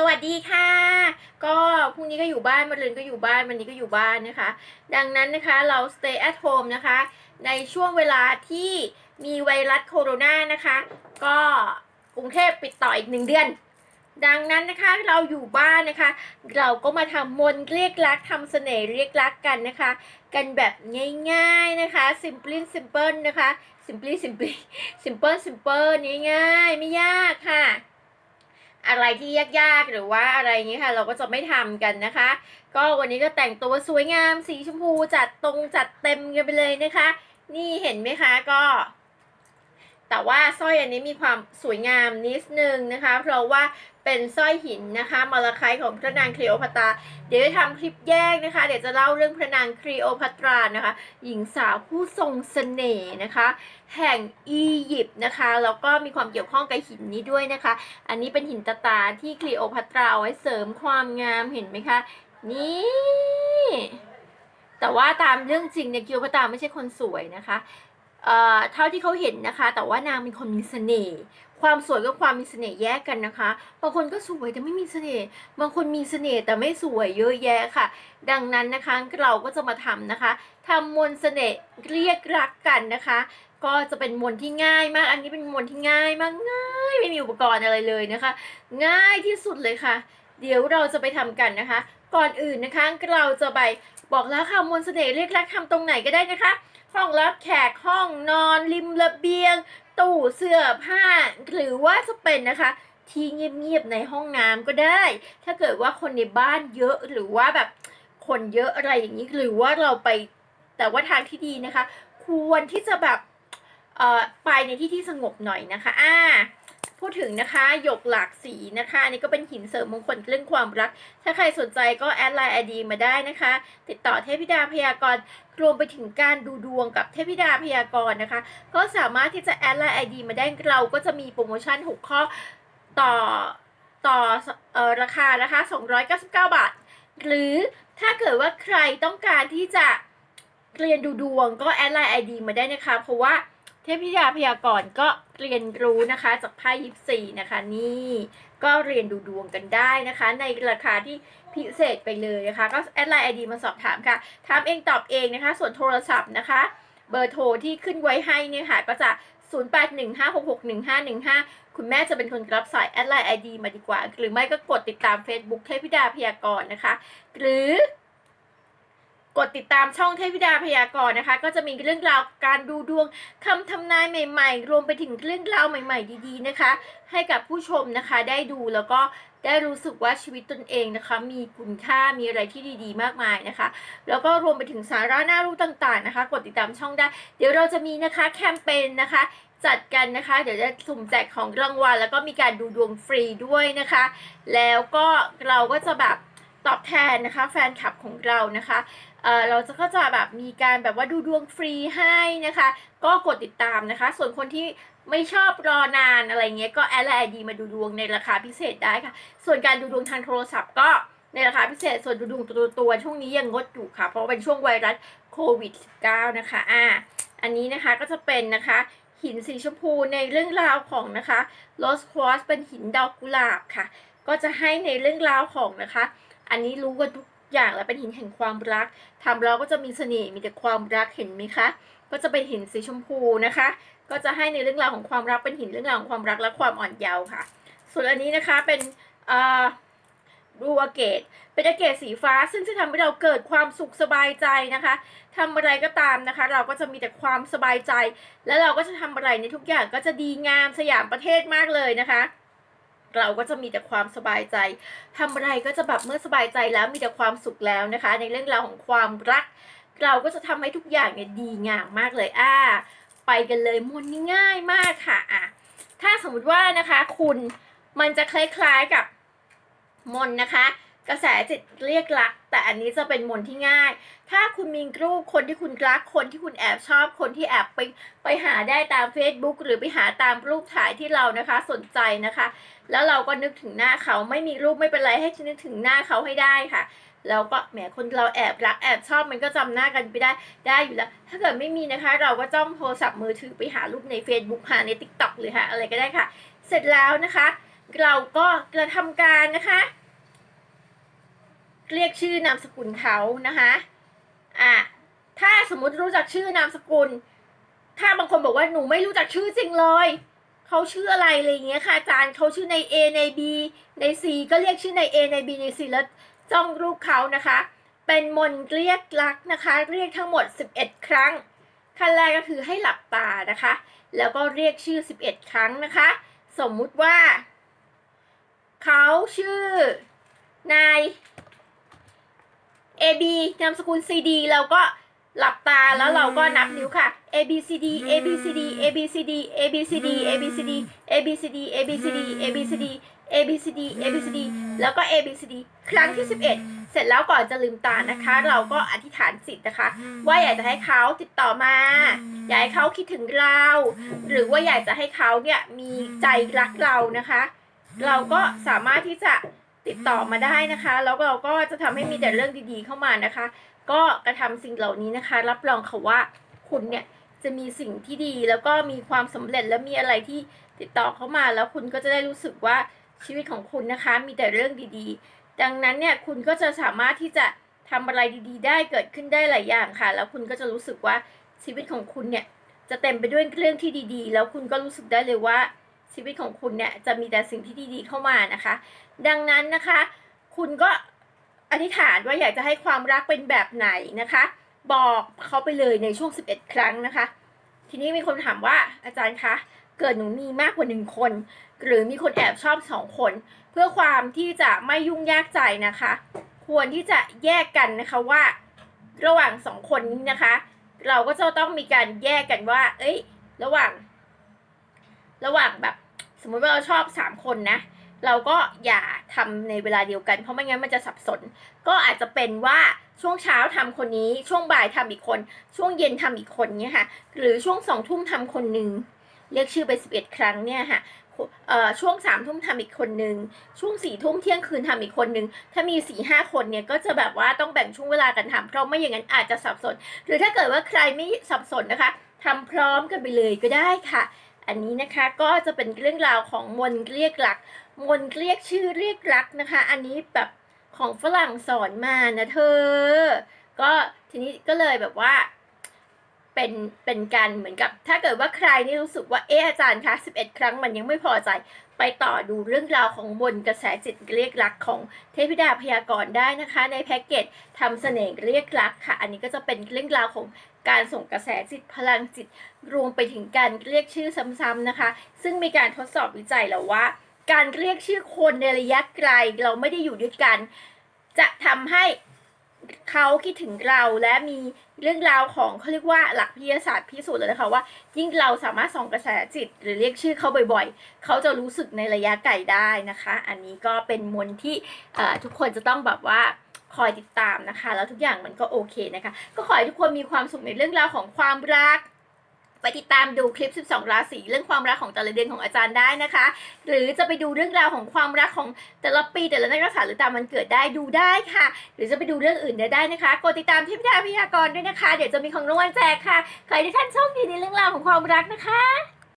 สวัสดีค่ะ ก็พรุ่งนี้ก็อยู่บ้านมะรืนก็อยู่บ้านวันนี้ก็อยู่บ้านนะคะ ดังนั้นนะคะเรา stay at home นะคะ ในช่วงเวลาที่มีไวรัสโคโรนานะคะ ก็กรุงเทพปิดต่ออีกหนึ่งเดือน ดังนั้นนะคะเราอยู่บ้านนะคะ เราก็มาทำมนเรียกรักทำเสน่ห์เรียกรักกันนะคะ กันแบบง่ายๆนะคะ simple simple นะคะ simply simply simple simple ง่ายๆไม่ยากค่ะ อะไรที่ยากๆ หรือว่าอะไรอย่างนี้ค่ะ เราก็จะไม่ทำกันนะคะ ก็วันนี้ก็แต่งตัวสวยงามสีชมพูจัดตรงจัดเต็มกันไปเลยนะคะ นี่เห็นไหมคะก็ แต่ว่าสร้อยอันนี้มีความสวยงามนิดนึงนะคะ เพราะว่าเป็นสร้อยหินนะคะมาลาคต์ของพระนางคลีโอพัตราเดี๋ยวจะทำคลิปแยกนะคะ เดี๋ยวจะเล่าเรื่องพระนางคลีโอพัตรานะคะ หญิงสาวผู้ทรงเสน่ห์นะคะ แห่งอียิปต์นะคะแล้วก็มีความเกี่ยวข้องกับหินนี้ด้วยนะคะ อันนี้เป็นหินตาตาที่คลีโอพัตราเอาไว้เสริมความงามเห็นไหมคะ นี่แต่ว่าตามเรื่องจริงเนี่ยคลีโอพัตราไม่ใช่คนสวยนะคะ เท่าที่เขาเห็นนะคะ แต่ว่านางเป็นคนมีเสน่ห์ความสวยกับความมีเสน่ห์แยกกันนะคะ บางคนก็สวยแต่ไม่มีเสน่ห์ บางคนมีเสน่ห์แต่ไม่สวยเยอะแยะค่ะ ดังนั้นนะคะเราก็จะมาทำนะคะทำมนต์เสน่ห์เรียกรักกันนะคะ ก็จะเป็นมนที่ง่ายมาก อันนี้เป็นมนที่ง่ายมากง่ายไม่มีอุปกรณ์อะไรเลยนะคะ ง่ายที่สุดเลยค่ะ เดี๋ยวเราจะไปทำกันนะคะ ก่อนอื่นนะคะเราจะไปบอกแล้วค่ะมนต์เสน่ห์เรียกรักทำตรงไหนก็ได้นะคะ ห้องรับแขกห้องนอนริมระเบียง ตู้เสื้อผ้า หรือว่าจะเป็นนะคะที่เงียบๆในห้องน้ำก็ได้ ถ้าเกิดว่าคนในบ้านเยอะหรือว่าแบบคนเยอะอะไรอย่างนี้หรือว่าเราไปแต่ว่าทางที่ดีนะคะ ควรที่จะแบบเออไปในที่ที่สงบหน่อยนะคะ อ่า พูดถึงนะคะหยกหลากสีนะคะอันนี่ก็เป็นหินเสริมมงคลเรื่องความรัก ถ้าใครสนใจก็แอดไลน์ไอดีมาได้นะคะ ติดต่อเทพธิดาพยากรณ์รวมไปถึงการดูดวงกับเทพธิดาพยากรณ์นะคะ ก็สามารถที่จะแอดไลน์ไอดีมาได้เราก็จะมีโปรโมชั่น 6 ข้อต่อต่อเอ่อราคานะคะ 299 บาท หรือถ้าเกิดว่าใครต้องการที่จะเรียนดูดวงก็แอดไลน์ไอดีมาได้นะคะ เพราะว่า ทพธิดาพยากรณ์ก็เรียนรู้นะคะจากไพ่ยิปซีนะคะนี่ก็เรียนดูดวงกันได้นะคะ ในราคาที่พิเศษไปเลยนะคะ ก็แอดไลน์ไอดีมาสอบถามค่ะถามเองตอบเองนะคะ ส่วนโทรศัพท์นะคะ เบอร์โทรที่ขึ้นไว้ให้เนี่ยค่ะก็จะ 0815661515 คุณแม่จะเป็นคนรับสายแอดไลน์ไอดีมาดีกว่า หรือไม่ก็กดติดตาม Facebook เทพธิดาพยากรณ์นะคะ หรือ กดติดตามช่องเทพธิดาพยากรณ์นะคะ ก็จะมีเรื่องราวการดูดวงคำทำนายใหม่ ๆ รวมไปถึงเรื่องราวใหม่ ๆ ดีๆนะคะ ให้กับผู้ชมนะคะได้ดูแล้วก็ได้รู้สึกว่าชีวิตตนเองนะคะ มีคุณค่ามีอะไรที่ดีๆ มากมายนะคะ แล้วก็รวมไปถึงสาระน่ารู้ต่างๆนะคะ กดติดตามช่องได้ เดี๋ยวเราจะมีนะคะแคมเปญนะคะจัดกันนะคะ เดี๋ยวจะสุ่มแจกของรางวัลแล้วก็มีการดูดวงฟรีด้วยนะคะ แล้วก็เราก็จะแบบ ตอบแทนนะคะแฟนคลับของเรานะคะเเราจะก็จะแบบมีการแบบว่าดูดวงฟรีให้นะคะ ก็กดติดตามนะคะ ส่วนคนที่ไม่ชอบรอนานอะไรเงี้ยก็แอดไลน์ดีมาดูดวงในราคาพิเศษได้ค่ะ ส่วนการดูดวงทางโทรศัพท์ก็ในราคาพิเศษส่วนดูดวงตัวตัวช่วงนี้ยังงดอยู่ค่ะ เพราะเป็นช่วงไวรัสโควิด -19 นะคะอ่าอันนี้นะคะก็จะเป็นนะคะหินสีชมพูในเรื่องราวของนะคะโรสควอสเป็นหินดอกกุหลาบค่ะ ก็จะให้ในเรื่องราวของนะคะ อันนี้รู้กันทุกอย่างแล้วเป็นหินแห่งความรักทำแล้วก็จะมีเสน่ห์มีแต่ความรักเห็นไหมคะ ก็จะเป็นหินสีชมพูนะคะ ก็จะให้ในเรื่องราวของความรักเป็นหินเรื่องราวของความรักและความอ่อนเยาว์ค่ะ ส่วนอันนี้นะคะเป็นอ่อรูอเกต เป็นอเกตสีฟ้า ซึ่งจะทำให้เราเกิดความสุขสบายใจนะคะทำอะไรก็ตามนะคะ เราก็จะมีแต่ความสบายใจ แล้วเราก็จะทำอะไรในทุกอย่างก็จะดีงามสยามประเทศมากเลยนะคะ เราก็จะมีแต่ความสบายใจทำอะไรก็จะแบบเมื่อสบายใจแล้วมีแต่ความสุขแล้วนะคะ ในเรื่องราวของความรัก เราก็จะทำให้ทุกอย่างเนี่ยดีงามมากเลยอ่าไปกันเลยมนต์นี่ง่ายมากค่ะอะถ้าสมมติว่านะคะ คุณมันจะคล้ายๆกับมนนะคะ กระแสจิตเรียกรัก แต่อันนี้จะเป็นมนต์ที่ง่าย ถ้าคุณมีรูปคนที่คุณรักคนที่คุณแอบชอบคนที่แอบไปไปหาได้ตาม Facebook หรือไปหาตามรูปถ่ายที่เรานะคะ สนใจนะคะ แล้วเราก็นึกถึงหน้าเขาไม่มีรูปไม่เป็นไรให้นึกถึงหน้าเขาให้ได้ค่ะแล้วก็แหมคนเราแอบรักแอบชอบมันก็จำหน้ากันไปได้ได้อยู่แล้ว ถ้าเกิดไม่มีนะคะ เราก็จ้องโทรศัพท์มือถือไปหารูปใน Facebook หาใน TikTok หรือหาอะไรก็ได้ค่ะ เสร็จแล้วนะคะ เราก็กระทำการนะคะ เรียกชื่อนามสกุลเขานะคะอะถ้าสมมติรู้จักชื่อนามสกุล ถ้าบางคนบอกว่าหนูไม่รู้จักชื่อจริงเลยเขาชื่ออะไรอะไรอย่างเงี้ยค่ะอาจารย์เขาชื่อใน A ใน B ใน C ก็เรียกชื่อใน A ใน B ใน C แล้วจ้องรูปเขานะคะ เป็นมนต์เรียกรักนะคะ เรียกทั้งหมด 11 ครั้ง ขั้นแรกก็คือให้หลับตานะคะ แล้วก็เรียกชื่อ 11 ครั้งนะคะ สมมุติว่า เขาชื่อนาย AB นามสกุล CD เราก็หลับตาแล้วเราก็นับนิ้วค่ะ A B C D A B C D A B C D A B C D A B C D A B C D A B C D A B C D A B C D A B C D แล้วก็ A B C D ครั้งที่ 11 เสร็จแล้วก่อนจะลืมตานะคะ เราก็อธิษฐานจิตนะคะ ว่าอยากจะให้เขาติดต่อมา อยากให้เขาคิดถึงเรา หรือว่าอยากจะให้เขาเนี่ยมีใจรักเรานะคะ เราก็สามารถที่จะ ติดต่อมาได้นะคะ แล้วเราก็จะทำให้มีแต่เรื่องดีๆเข้ามานะคะ ก็กระทำสิ่งเหล่านี้นะคะ รับรองค่ะว่าคุณเนี่ยจะมีสิ่งที่ดีแล้วก็มีความสำเร็จและมีอะไรที่ติดต่อเข้ามา แล้วคุณก็จะได้รู้สึกว่าชีวิตของคุณนะคะ มีแต่เรื่องดีๆ ดังนั้นเนี่ยคุณก็จะสามารถที่จะทำอะไรดีๆ ได้เกิดขึ้นได้หลายอย่างค่ะ แล้วคุณก็จะรู้สึกว่าชีวิตของคุณเนี่ยจะเต็มไปด้วยเรื่องที่ดีๆ แล้วคุณก็รู้สึกได้เลยว่า ชีวิตของคุณเนี่ยจะมีแต่สิ่งที่ดีๆเข้ามานะคะ ดังนั้นนะคะ คุณก็อธิษฐานว่าอยากจะให้ความรักเป็นแบบไหนนะคะ บอกเขาไปเลยในช่วง 11 ครั้งนะคะ ทีนี้มีคนถามว่าอาจารย์คะเกิดหนูมีมากกว่าหนึ่งคน หรือมีคนแอบชอบสองคน เพื่อความที่จะไม่ยุ่งยากใจนะคะ ควรที่จะแยกกันนะคะว่า ระหว่างสองคนนี้นะคะ เราก็จะต้องมีการแยกกันว่า เอ้ย ระหว่าง ระหว่างแบบสมมุติว่าเราชอบสามคนนะ เราก็อย่าทำในเวลาเดียวกัน เพราะไม่งั้นมันจะสับสน ก็อาจจะเป็นว่าช่วงเช้าทำคนนี้ ช่วงบ่ายทำอีกคน ช่วงเย็นทำอีกคนเนี้ยค่ะ หรือช่วงสองทุ่มทำคนหนึ่งเรียกชื่อไปสิบเอ็ดครั้งเนี่ยค่ะเอ่อช่วงสามทุ่มทำอีกคนหนึ่งช่วงสี่ทุ่มเที่ยงคืนทำอีกคนหนึ่งถ้ามีสี่ห้าคนเนี่ยก็จะแบบว่าต้องแบ่งช่วงเวลากันทำเพราะไม่อย่างนั้นอาจจะสับสน หรือถ้าเกิดว่าใครไม่สับสนนะคะทำพร้อมกันไปเลยก็ได้ค่ะ อันนี้นะคะก็จะเป็นเรื่องราวของมนต์เรียกรัก มนต์เรียกชื่อเรียกรักนะคะ อันนี้แบบของฝรั่งสอนมานะเธอ ก็ทีนี้ก็เลยแบบว่าเป็นเป็นการเหมือนกับ ถ้าเกิดว่าใครนี่รู้สึกว่าเอออาจารย์คะ11 ครั้งมันยังไม่พอใจไปต่อดูเรื่องราวของบนต์กระแสจิตเรียกรักของเทพธิดาพยากรณ์ได้นะคะ ในแพ็กเกจทำเสน่ห์เรียกรักค่ะ อันนี้ก็จะเป็นเรื่องราวของ การส่งกระแสจิตพลังจิตรวมไปถึงการเรียกชื่อซ้ำๆนะคะ ซึ่งมีการทดสอบวิจัยแล้วว่า การเรียกชื่อคนในระยะไกลเราไม่ได้อยู่ด้วยกัน จะทำให้เขาคิดถึงเราและมีเรื่องราวของเขาเรียกว่าหลักวิทยาศาสตร์พิสูจน์แล้วนะคะว่า ยิ่งเราสามารถส่องกระแสจิต หรือเรียกชื่อเขาบ่อยๆ เขาจะรู้สึกในระยะไกลได้นะคะ อันนี้ก็เป็นมนต์ที่ทุกคนจะต้องแบบว่า คอยติดตามนะคะ แล้วทุกอย่างมันก็โอเคนะคะ ก็ขอให้ทุกคนมีความสุขในเรื่องราวของความรัก ไปติดตามดูคลิป 12 ราศีเรื่องความรักของแต่ละเดือนของอาจารย์ได้นะคะ หรือจะไปดูเรื่องราวของความรักของแต่ละปีแต่ละนักศึกษาหรือตามวันเกิดได้ดูได้ค่ะ หรือจะไปดูเรื่องอื่นได้ได้นะคะกดติดตามที่พิธาพยากรด้วยนะคะ เดี๋ยวจะมีของรางวัลแจกค่ะใครที่ท่านโชคดีในเรื่องราวของความรักนะคะ